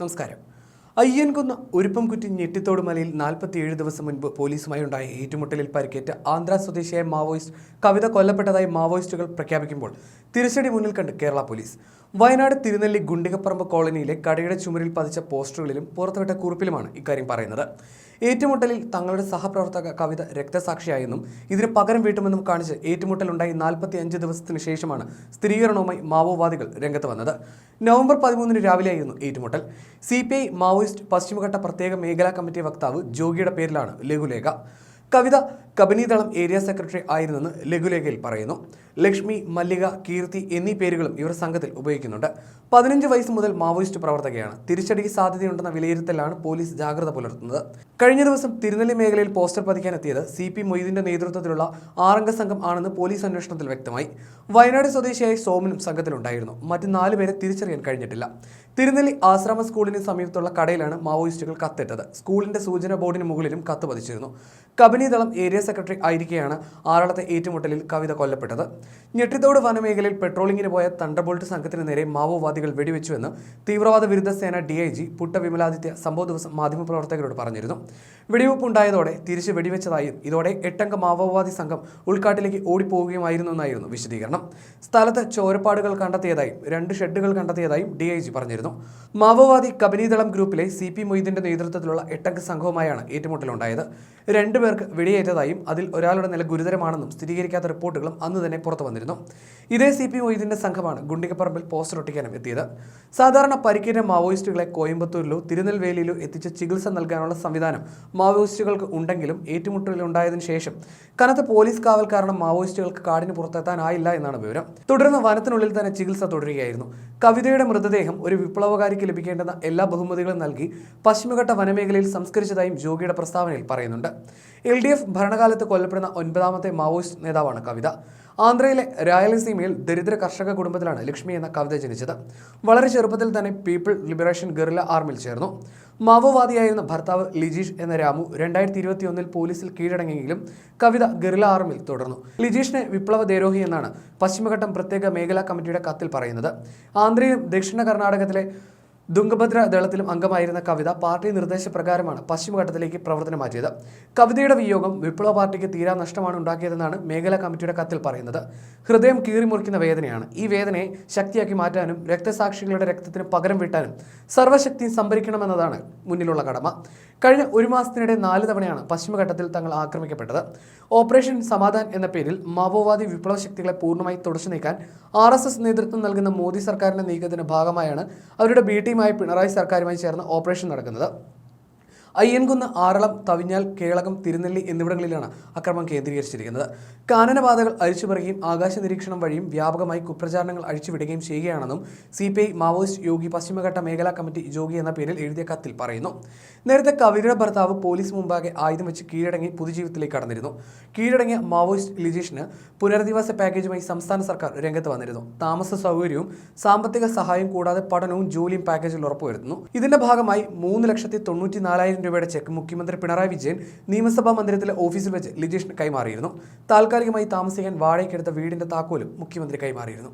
നമസ്കാരം. അയ്യൻകുന്ന് ഉരുപ്പംകുറ്റി ഞെട്ടിത്തോട് മലയിൽ നാൽപ്പത്തിയേഴ് ദിവസം മുൻപ് പോലീസുമായി ഉണ്ടായ ഏറ്റുമുട്ടലിൽ പരിക്കേറ്റ് ആന്ധ്ര സ്വദേശിയായ മാവോയിസ്റ്റ് കവിത കൊല്ലപ്പെട്ടതായി മാവോയിസ്റ്റുകൾ പ്രഖ്യാപിക്കുമ്പോൾ തിരിച്ചടി മുന്നിൽ കണ്ട് കേരള പോലീസ്. വയനാട് തിരുനെല്ലി ഗുണ്ടികപ്പറമ്പ് കോളനിയിലെ കടയുടെ ചുമരിൽ പതിച്ച പോസ്റ്ററുകളിലും പുറത്തുവിട്ട കുറിപ്പിലുമാണ് ഇക്കാര്യം പറയുന്നത്. ഏറ്റുമുട്ടലിൽ തങ്ങളുടെ സഹപ്രവർത്തക കവിത രക്തസാക്ഷിയായെന്നും ഇതിന് പകരം വീട്ടുമെന്നും കാണിച്ച് ഏറ്റുമുട്ടലുണ്ടായി നാൽപ്പത്തി അഞ്ച് ദിവസത്തിന് ശേഷമാണ് സ്ഥിരീകരണവുമായി മാവോവാദികൾ രംഗത്ത് വന്നത്. നവംബർ പതിമൂന്നിന് രാവിലെയായിരുന്നു ഏറ്റുമുട്ടൽ. സി പി ഐ മാവോയിസ്റ്റ് പശ്ചിമഘട്ട പ്രത്യേക മേഖലാ കമ്മിറ്റി വക്താവ് ജോഗിയുടെ പേരിലാണ് ലഘുലേഖ. കവിത കബനിതളം ഏരിയ സെക്രട്ടറി ആയിരുന്നെന്ന് ലഘുലേഖയിൽ പറയുന്നു. ലക്ഷ്മി മല്ലിക കീർത്തി എന്നീ പേരുകളും ഇവർ സംഘത്തിൽ ഉപയോഗിക്കുന്നുണ്ട്. പതിനഞ്ച് വയസ്സ് മുതൽ മാവോയിസ്റ്റ് പ്രവർത്തകയാണ്. തിരിച്ചടിക്ക് സാധ്യതയുണ്ടെന്ന വിലയിരുത്തലാണ് പോലീസ് ജാഗ്രത പുലർത്തുന്നത്. കഴിഞ്ഞ ദിവസം തിരുനെല്ലി മേഖലയിൽ പോസ്റ്റർ പതിക്കാനെത്തിയത് സി പി മൊയ്തീന്റെ നേതൃത്വത്തിലുള്ള ആറംഗ സംഘം ആണെന്ന് പോലീസ് അന്വേഷണത്തിൽ വ്യക്തമായി. വയനാട് സ്വദേശിയായ സോമനും സംഘത്തിലുണ്ടായിരുന്നു. മറ്റ് നാല് പേരെ തിരിച്ചറിയാൻ കഴിഞ്ഞിട്ടില്ല. തിരുനെല്ലി ആശ്രമ സ്കൂളിന് സമീപത്തുള്ള കടയിലാണ് മാവോയിസ്റ്റുകൾ കത്തിട്ടത്. സ്കൂളിന്റെ സൂചന ബോർഡിന് മുകളിലും കത്ത് പതിച്ചിരുന്നു. കബനിദളം ഏരിയ സെക്രട്ടറി ആയിരിക്കെയാണ് ആറളത്തെ ഏറ്റുമുട്ടലിൽ കവിത കൊല്ലപ്പെട്ടത്. ഞെട്ടിത്തോട് വനമേഖലയിൽ പെട്രോളിംഗിന് പോയ തണ്ടർബോൾട്ട് സംഘത്തിന് നേരെ മാവോവാദികൾ വെടിവെച്ചുവെന്ന് തീവ്രവാദ വിരുദ്ധ സേന D I G Putta Vimaladitya സംഭവ ദിവസം മാധ്യമപ്രവർത്തകരോട് പറഞ്ഞിരുന്നു. വെടിവെപ്പ് ഉണ്ടായതോടെ തിരിച്ച് വെടിവെച്ചതായും ഇതോടെ എട്ടംഗ മാവോവാദി സംഘം ഉൾക്കാട്ടിലേക്ക് ഓടിപ്പോവുകയുമായിരുന്നു എന്നായിരുന്നു വിശദീകരണം. സ്ഥലത്ത് ചോരപ്പാടുകൾ കണ്ടെത്തിയതായും രണ്ട് ഷെഡുകൾ കണ്ടെത്തിയതായും ഡി ഐ ജി പറഞ്ഞിരുന്നു. മാവോവാദി കബനീദളം ഗ്രൂപ്പിലെ സി പി മൊയ്തീന്റെ നേതൃത്വത്തിലുള്ള എട്ടംഗ സംഘവുമായാണ് ഏറ്റുമുട്ടലുണ്ടായത്. രണ്ടുപേർക്ക് വെടിയേറ്റതായും അതിൽ ഒരാളുടെ നില ഗുരുതരമാണെന്നും സ്ഥിരീകരിക്കാത്ത റിപ്പോർട്ടുകളും അന്ന് തന്നെ പുറത്തു വന്നിരുന്നു. ഇതേ സി പി മൊയ്തീന്റെ സംഘമാണ് ഗുണ്ടികപ്പറമ്പിൽ പോസ്റ്റർ ഒട്ടിക്കാനും എത്തിയത്. സാധാരണ പരിക്കേറ്റ മാവോയിസ്റ്റുകളെ കോയമ്പത്തൂരിലോ തിരുനെൽവേലിയിലോ എത്തിച്ച് ചികിത്സ നൽകാനുള്ള സംവിധാനം മാവോയിസ്റ്റുകൾക്ക് ഉണ്ടെങ്കിലും ഏറ്റുമുട്ടലുണ്ടായതിനു ശേഷം കനത്ത പോലീസ് കാവൽ കാരണം മാവോയിസ്റ്റുകൾക്ക് കാടിന് പുറത്തെത്താനായില്ല എന്നാണ് വിവരം. തുടർന്ന് വനത്തിനുള്ളിൽ തന്നെ ചികിത്സ തുടരുകയായിരുന്നു. കവിതയുടെ മൃതദേഹം ഒരു വിപ്ലവകാരിക്ക് ലഭിക്കേണ്ടുന്ന എല്ലാ ബഹുമതികളും നൽകി പശ്ചിമഘട്ട വനമേഖലയിൽ സംസ്കരിച്ചതായും ജോഗിയുടെ പ്രസ്താവനയിൽ പറയുന്നുണ്ട്. എൽ ഡി എഫ് ഭരണകാലത്ത് കൊല്ലപ്പെടുന്ന ഒൻപതാമത്തെ മാവോയിസ്റ്റ് നേതാവാണ് കവിത. ആന്ധ്രയിലെ രായലസീമയിൽ ദരിദ്ര കർഷക കുടുംബത്തിലാണ് ലക്ഷ്മി എന്ന കവിത ജനിച്ചത്. വളരെ ചെറുപ്പത്തിൽ തന്നെ പീപ്പിൾ ലിബറേഷൻ ഗറില്ല ആർമിയിൽ ചേർന്നു. മാവോവാദിയായിരുന്ന ഭർത്താവ് ലിജീഷ് എന്ന രാമു രണ്ടായിരത്തി ഇരുപത്തി ഒന്നിൽ പോലീസിൽ കീഴടങ്ങിയെങ്കിലും കവിത ഗറില്ല ആർമിൽ തുടർന്നു. ലിജീഷിനെ വിപ്ലവ ദേരോഹി എന്നാണ് പശ്ചിമഘട്ടം പ്രത്യേക മേഖലാ കമ്മിറ്റിയുടെ കത്തിൽ പറയുന്നത്. ആന്ധ്രയിലും ദക്ഷിണ കർണാടകത്തിലെ ദുംഗഭദ്ര ദളത്തിലും അംഗമായിരുന്ന കവിത പാർട്ടി നിർദ്ദേശപ്രകാരമാണ് പശ്ചിമഘട്ടത്തിലേക്ക് പ്രവർത്തനം മാറ്റിയത്. കവിതയുടെ വിയോഗം വിപ്ലവ പാർട്ടിക്ക് തീരാ നഷ്ടമാണ് ഉണ്ടാക്കിയതെന്നാണ് മേഖലാ കമ്മിറ്റിയുടെ കത്തിൽ പറയുന്നത്. ഹൃദയം കീറിമുറിക്കുന്ന വേദനയാണ്. ഈ വേദനയെ ശക്തിയാക്കി മാറ്റാനും രക്തസാക്ഷികളുടെ രക്തത്തിന് പകരം വീട്ടാനും സർവശക്തി സംഭരിക്കണമെന്നതാണ് മുന്നിലുള്ള കടമ. കഴിഞ്ഞ ഒരു മാസത്തിനിടെ നാല് തവണയാണ് പശ്ചിമഘട്ടത്തിൽ തങ്ങൾ ആക്രമിക്കപ്പെട്ടത്. ഓപ്പറേഷൻ സമാധാൻ എന്ന പേരിൽ മാവോവാദി വിപ്ലവ ശക്തികളെ പൂർണമായി തുടച്ചു നീക്കാൻ ആർ നേതൃത്വം നൽകുന്ന മോദി സർക്കാരിന്റെ നീക്കത്തിന്റെ ഭാഗമായാണ് അവരുടെ ബി ടീമായ പിണറായി സർക്കാരുമായി ചേർന്ന് ഓപ്പറേഷൻ നടക്കുന്നത് അയ്യൻകുന്ന് ആറളം തവിഞ്ഞാൽ കേളകം തിരുനെല്ലി എന്നിവിടങ്ങളിലാണ് അക്രമം കേന്ദ്രീകരിച്ചിരിക്കുന്നത്. കാനനപാതകൾ അഴിച്ചുപറുകയും ആകാശ നിരീക്ഷണം വഴിയും വ്യാപകമായി കുപ്രചാരണങ്ങൾ അഴിച്ചുവിടുകയും ചെയ്യുകയാണെന്നും C P I Maoist Yogi പശ്ചിമഘട്ട മേഖലാ കമ്മിറ്റി ജോഗി എന്ന പേരിൽ എഴുതിയ കത്തിൽ പറയുന്നു. നേരത്തെ കവിതയുടെ ഭർത്താവ് പോലീസ് മുമ്പാകെ ആയുധം വെച്ച് കീഴടങ്ങി പൊതുജീവിതത്തിലേക്ക് കടന്നിരുന്നു. കീഴടങ്ങിയ മാവോയിസ്റ്റ് ലിജീഷിന് പുനരധിവാസ പാക്കേജുമായി സംസ്ഥാന സർക്കാർ രംഗത്ത് വന്നിരുന്നു. താമസ സൗകര്യവും സാമ്പത്തിക സഹായവും കൂടാതെ പഠനവും ജോലിയും പാക്കേജിൽ ഉറപ്പുവരുത്തുന്നു. ഇതിന്റെ ഭാഗമായി മൂന്ന് ലക്ഷത്തി തൊണ്ണൂറ്റി നാലായിരം രൂപയുടെ ചെക്ക് മുഖ്യമന്ത്രി പിണറായി വിജയൻ നിയമസഭാ മന്ദിരത്തിലെ ഓഫീസിൽ വെച്ച് ലിജീഷിന് കൈമാറിയിരുന്നു. താൽക്കാലികമായി താമസിക്കാൻ വാടകയ്ക്കെടുത്ത വീടിന്റെ താക്കോലും മുഖ്യമന്ത്രി കൈമാറിയിരുന്നു.